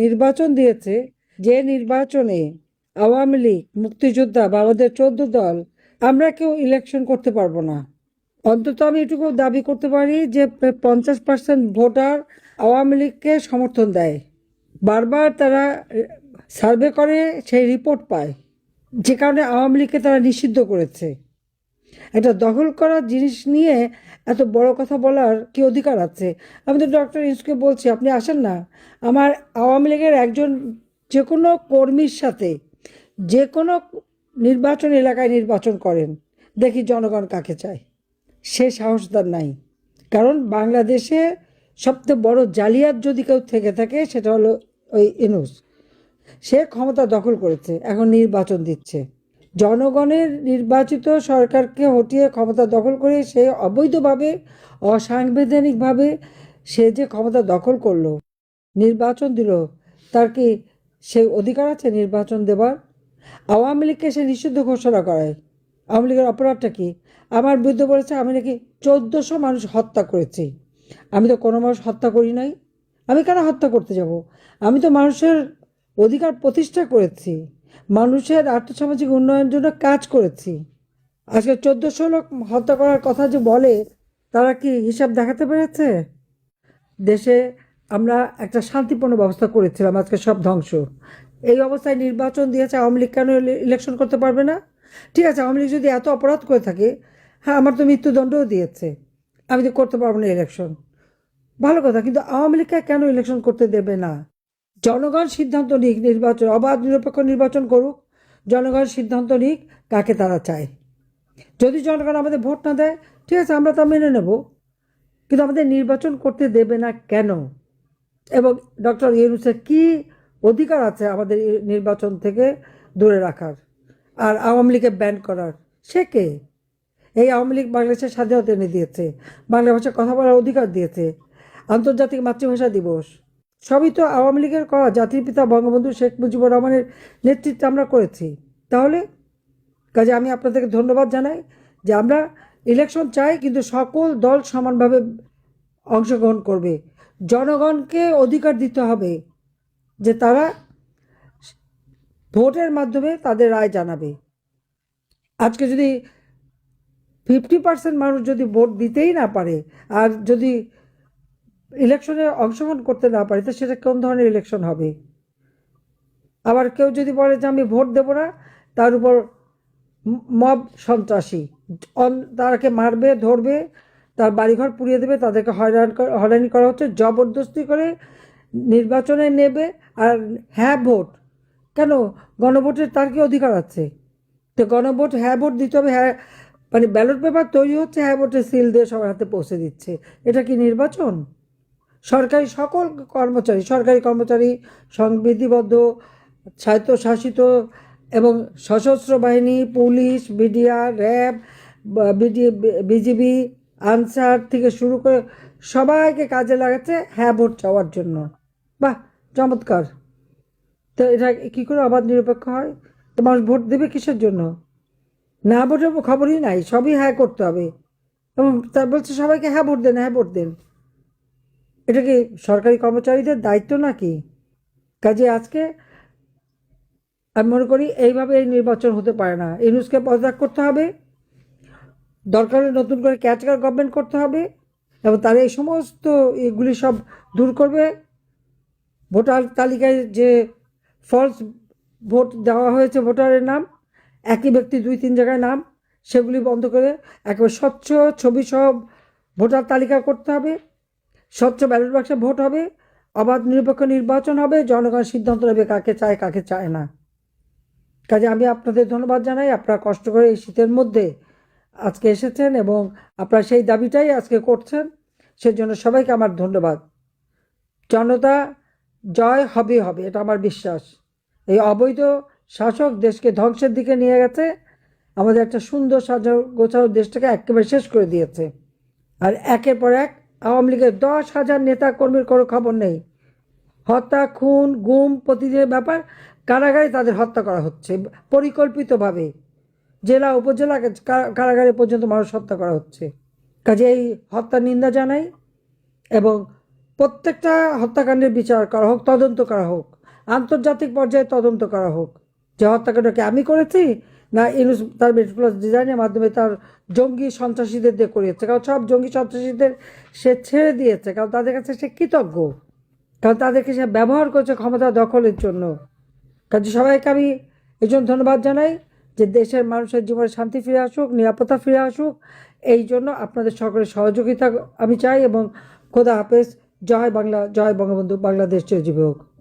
নির্বাচন দিয়েছে, যে নির্বাচনে আওয়ামী লীগ, মুক্তিযোদ্ধা বা আমাদের চোদ্দ দল, আমরা কেউ ইলেকশন করতে পারব না। অন্তত আমি এটুকু দাবি করতে পারি যে, পঞ্চাশ পার্সেন্ট ভোটার আওয়ামী লীগকে সমর্থন দেয়। বারবার তারা সার্ভে করে, সেই রিপোর্ট পায়। যে কারণে আওয়ামী লীগকে তারা নিষিদ্ধ করেছে। একটা দখল করার জিনিস নিয়ে এত বড় কথা বলার কি অধিকার আছে? আমি তো ডক্টর ইউসকে বলছি, আপনি আসেন না। আমার আওয়ামী লীগের একজন যে কোনো কর্মীর সাথে যে কোনো নির্বাচন এলাকায় নির্বাচন করেন, দেখি জনগণ কাকে চায়। সে সাহস তার নাই। কারণ বাংলাদেশে সবচেয়ে বড় জালিয়াত যদি কেউ থেকে থাকে, সেটা হলো ওই ইনুস সে ক্ষমতা দখল করেছে, এখন নির্বাচন দিচ্ছে। জনগণের নির্বাচিত সরকারকে হটিয়ে ক্ষমতা দখল করে সে অবৈধভাবে, অসাংবিধানিকভাবে সে যে ক্ষমতা দখল করল, নির্বাচন দিল, তার কি সে অধিকার আছে নির্বাচন দেবার? আওয়ামী লীগকে সে নিষিদ্ধ ঘোষণা করায়। আওয়ামী লীগের অপরাধটা কি? আমার বিরুদ্ধে বলেছে, আমি নাকি চোদ্দোশো মানুষ হত্যা করেছি। আমি তো কোনো মানুষ হত্যা করি নাই। আমি কেন হত্যা করতে যাব? আমি তো মানুষের অধিকার প্রতিষ্ঠা করেছি। মানুষের আর্থসামাজিক উন্নয়নের জন্য কাজ করেছি। আজকে চোদ্দোশো লোক হত্যা করার কথা যে বলে, তারা কি হিসাব দেখাতে পেরেছে? দেশে আমরা একটা শান্তিপূর্ণ ব্যবস্থা করেছিলাম, আজকে সব ধ্বংস। এই অবস্থায় নির্বাচন দিয়েছে আওয়ামী লীগ, কেন ইলেকশন করতে পারবে না? ঠিক আছে, আওয়ামী লীগ যদি এত অপরাধ করে থাকে হ্যাঁ আমার তো মৃত্যুদণ্ডও দিয়েছে। আমি তো করতে পারব না ইলেকশন ভালো কথা, কিন্তু আওয়ামী লীগকে কেন ইলেকশন করতে দেবে না? জনগণ সিদ্ধান্ত নিক, নির্বাচন, অবাধ নিরপেক্ষ নির্বাচন করুক, জনগণ সিদ্ধান্ত নিক কাকে তারা চায়। যদি জনগণ আমাদের ভোট না দেয়, ঠিক আছে, আমরা তা মেনে নেব। কিন্তু আমাদের নির্বাচন করতে দেবে না কেন? এবং ডক্টর ইউনুসের কি অধিকার আছে আমাদের নির্বাচন থেকে দূরে রাখার? আর আওয়ামী লীগকে ব্যান করার? সে কে? এই আওয়ামী লীগ বাংলাদেশের স্বাধীনতা এনে দিয়েছে বাংলা ভাষায় কথা বলার অধিকার দিয়েছে, আন্তর্জাতিক মাতৃভাষা দিবস। সবই তো আওয়ামী লীগের করা জাতির পিতা বঙ্গবন্ধু শেখ মুজিবুর রহমানের নেতৃত্বে আমরা করেছি। তাহলে, কাজে আমি আপনাদেরকে ধন্যবাদ জানাই যে আমরা ইলেকশন চাই, কিন্তু সকল দল সমানভাবে অংশগ্রহণ করবে। জনগণকে অধিকার দিতে হবে যে তারা ভোটের মাধ্যমে তাদের রায় জানাবে। আজকে যদি ফিফটি পার্সেন্ট মানুষ যদি ভোট দিতেই না পারে, আর যদি ইলেকশনে অংশগ্রহণ করতে না পারে, তো সেটা কোন ধরনের ইলেকশন হবে? আবার কেউ যদি বলে যে আমি ভোট দেবো না, তার উপর মব সন্ত্রাসী। তারাকে মারবে, ধরবে, তার বাড়িঘর পুড়িয়ে দেবে, তাদেরকে হয়রান হয়রানি করা হচ্ছে, জবরদস্তি করে নির্বাচনে নেবে, আর হ্যাঁ ভোট। কেন? গণভোটের তার কি অধিকার আছে? তো গণভোট হ্যাঁ ভোট দিতে হবে হ্যাঁ মানে ব্যালট পেপার তৈরি হচ্ছে হ্যাঁ ভোটের সিল দিয়ে সবার হাতে পৌঁছে দিচ্ছে। এটা কি নির্বাচন? সরকারি সকল কর্মচারী, সরকারি কর্মচারী সংবিধিবদ্ধ, স্বায়ত্তশাসিত এবং সশস্ত্র বাহিনী, police BDR RAB BGB, Ansar থেকে শুরু করে সবাইকে কাজে লাগাচ্ছে হ্যাঁ ভোট চাওয়ার জন্য। বাহ, চমৎকার। তো এটা কী করে অবাধ নিরপেক্ষ হয়? তো মানুষ ভোট দেবে কিসের জন্য? না ভোটের খবরই নাই, সবই হ্যাঁ করতে হবে। এবং তার বলছে সবাইকে হ্যাঁ ভোট দেন হ্যাঁ ভোট দেন। এটা কি সরকারি কর্মচারীদের দায়িত্ব নাকি? কাজে আজকে আমি মনে করি এইভাবে এই নির্বাচন হতে পারে না। ইউনুসকে পদত্যাগ করতে হবে। দরকার নতুন করে ক্যাটাগর গভর্নমেন্ট করতে হবে এবং তারা এই সমস্ত এগুলি সব দূর করবে। ভোটার তালিকায় যে ফলস ভোট দেওয়া হয়েছে ভোটারের নাম, একই ব্যক্তি দুই তিন জায়গায় নাম, সেগুলি বন্ধ করে একেবারে স্বচ্ছ ছবি সব ভোটার তালিকা করতে হবে। স্বচ্ছ ব্যালট বাক্সে ভোট হবে, অবাধ নিরপেক্ষ নির্বাচন হবে, জনগণ সিদ্ধান্ত নেবে কাকে চায় কাকে চায় না। কাজে আমি আপনাদের ধন্যবাদ জানাই, আপনারা কষ্ট করে এই শীতের মধ্যে আজকে এসেছেন এবং আপনারা সেই দাবিটাই আজকে করছেন, সেজন্য সবাইকে আমার ধন্যবাদ। জনতা, জয় হবে হবে, এটা আমার বিশ্বাস। এই অবৈধ শাসক দেশকে ধ্বংসের দিকে নিয়ে গেছে, আমাদের একটা সুন্দর সাজা গোছানো দেশটাকে একেবারে শেষ করে দিয়েছে। আর একের পর এক আওয়ামী লীগের দশ হাজার নেতা কর্মীর কোনো খবর নেই। হত্যা, খুন, গুম প্রতিদিনের ব্যাপার, কারাগারে তাদের হত্যা করা হচ্ছে, পরিকল্পিতভাবে। জেলা, উপজেলা কারাগারে পর্যন্ত মানুষ হত্যা করা হচ্ছে। কাজে এই হত্যার নিন্দা জানাই এবং প্রত্যেকটা হত্যাকাণ্ডের বিচার করা হোক, তদন্ত করা হোক, আন্তর্জাতিক পর্যায়ে তদন্ত করা হোক। যে হত্যাকাণ্ডকে আমি করেছি না ইউনুস তার মেট্রোপ্লাস ডিজাইনের মাধ্যমে তার জঙ্গি সন্ত্রাসীদের দিয়ে করিয়েছে। কারণ সব জঙ্গি সন্ত্রাসীদের সে ছেড়ে দিয়েছে। কারণ তাদের কাছে সে কৃতজ্ঞ। কারণ তাদেরকে সে ব্যবহার করছে ক্ষমতা দখলের জন্য। কাজে সবাইকে আমি এই জন্য ধন্যবাদ জানাই যে দেশের মানুষের জীবনে শান্তি ফিরে আসুক, নিরাপত্তা ফিরে আসুক। এই জন্য আপনাদের সকলের সহযোগিতা আমি চাই এবং খোদা হাফেজ। জয় বাংলা, জয় বঙ্গবন্ধু, বাংলাদেশ চিরজীবী হোক।